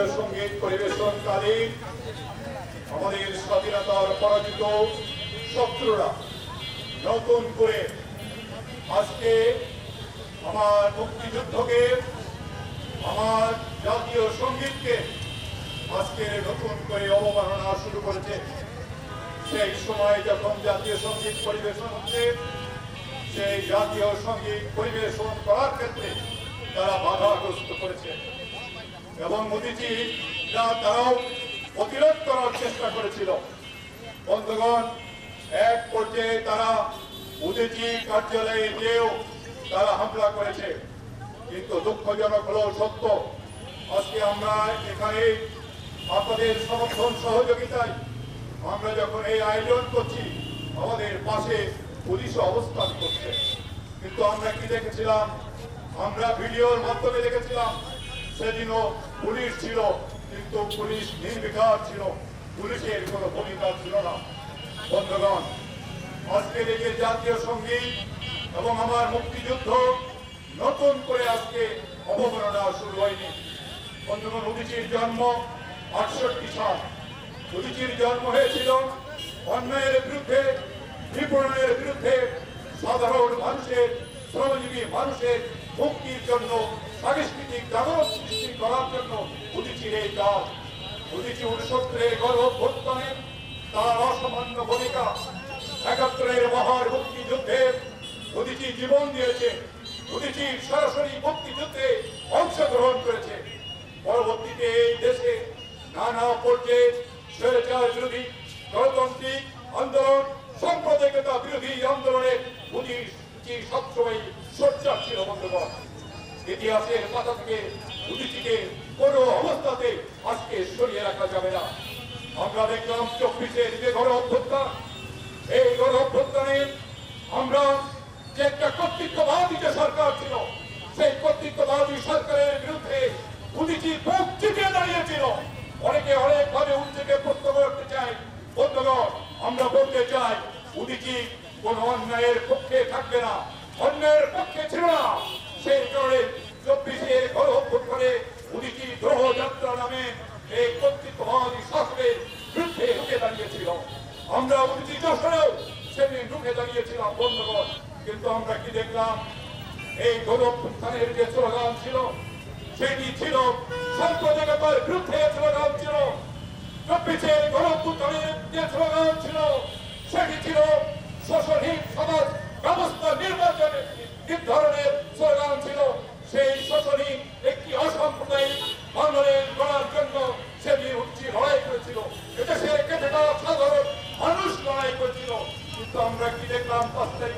সংগীত পরিবেশনকালীন আমাদের স্বাধীনতার পরাজিত শত্রুরা, নতুন করে আজকে আমার মুক্তিযুদ্ধকে, আমার জাতীয় সঙ্গীতকে আজকে নতুন করে অবমাননা শুরু করেছে। সেই সময় যখন জাতীয় সংগীত পরিবেশন হচ্ছে, সেই জাতীয় সংগীত পরিবেশন করার ক্ষেত্রে তারা বাধাগ্রস্ত করেছে। এবং মোদিজি যা তারাও প্রতিরোধ করার চেষ্টা করেছিল। বন্ধুগণ, এক পর্যায়ে তারা মোদিজি কার্যালয়ে গিয়েও তারা হামলা করেছে। কিন্তু দুঃখজনক হলো সত্য, আজকে আমরা এখানে আপনাদের সমর্থন সহযোগিতায় আমরা যখন এই আয়োজন করছি, আমাদের পাশে পুলিশ অবস্থান করছে। কিন্তু আমরা কি দেখেছিলাম? আমরা ভিডিওর মাধ্যমে দেখেছিলাম সেদিনও পুলিশ ছিল, কিন্তু পুলিশ নির্বিকার ছিল। পুলিশের কোনো ভূমিকা ছিল না। বন্ধুগণ, আজকের এই যে জাতীয় সংগীত এবং আমার মুক্তিযুদ্ধ নতুন করে আজকে অবমাননা শুরু হয়নি। বন্ধুগণ, উদিচির জন্ম আটষট্টি সাল। উদিচির জন্ম হয়েছিল অন্যায়ের বিরুদ্ধে, বিপণনের বিরুদ্ধে সাধারণ মানুষের, শ্রমজীবী মানুষের মুক্তির জন্য সাংস্কৃতিক জাগরণ সৃষ্টি করার জন্য উদিচির এই কাজ উদিচি উনসত্তরের গর্ভ অভ্যুত্থানে তার অসামান্য ভূমিকা। একাত্তরের মহার মুক্তিযুদ্ধে উদিচি জীবন দিয়েছে। উদিচি সরাসরি মুক্তিযুদ্ধে অংশগ্রহণ করেছে। পরবর্তীতে এই দেশে নানা পর্যায়ে স্বৈরাচার বিরোধী গণতান্ত্রিক আন্দোলন, সাম্প্রদায়িকতা বিরোধী আন্দোলনে উদিচি সবসময় সোচ্চার ছিল বন্ধুগণ। ইতিহাসের পাতা থেকে উদিচিকে, কোনো অবস্থাতে আজকে সরিয়ে রাখা যাবে না। আমরা দেখলাম চব্বিশের যে গণ অভ্যুত্থান, এই গণ অভ্যুত্থানে আমরা যে একটা কর্তৃত্ববাদী যে সরকার ছিল, সেই কর্তৃত্ববাদী সরকারের বিরুদ্ধে উদিচি বুক চিপিয়ে দাঁড়িয়েছিল। অনেকে অনেক ভাবে উদ্যোগে প্রশ্ন করতে চাই বন্ধুগণ, আমরা বলতে চাই, উদিচি কোন অন্যায়ের পক্ষে থাকবে না। অন্যায়ের পক্ষে ছিল না। সেই ছিল, সেটি ছিল সাম্প্রদায়িকতার বিরুদ্ধে স্লোগান ছিল। চব্বিশের ছিল, সেটি সমাজ ব্যবস্থা নির্বাচনের নির্ধারণের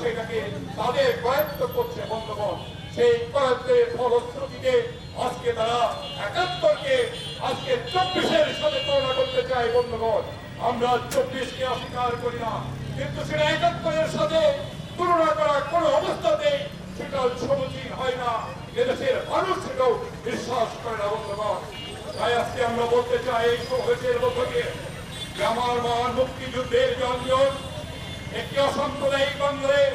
সেটাকে আমরা চব্বিশকে অস্বীকার করি না, কিন্তু সেটা একাত্তরের সাথে তুলনা করা কোনো অবস্থাতেই সেটা সমীচীন হয় না। এদেশের মানুষ সেটাও বিশ্বাস করে না বন্ধুগণ। তাই আজকে আমরা বলতে চাই এই সমাবেশের মধ্য আমার মহান মুক্তিযুদ্ধের জঞ্জন একটি অসাম্প্রদায়িক বাংলাদেশ,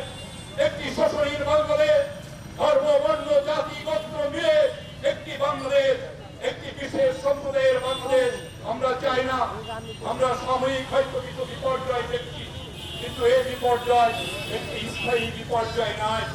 একটি শোষণীর বাংলাদেশ ধর্ম বর্ণ জাতি, গোত্র মিলে একটি বাংলাদেশ, একটি বিশেষ সম্প্রদায়ের বাংলাদেশ। আমরা চাই না, আমরা সাময়িক হয়তো কিছু বিপর্যয় দেখছি, কিন্তু এই বিপর্যয় একটি স্থায়ী বিপর্যয় নয়।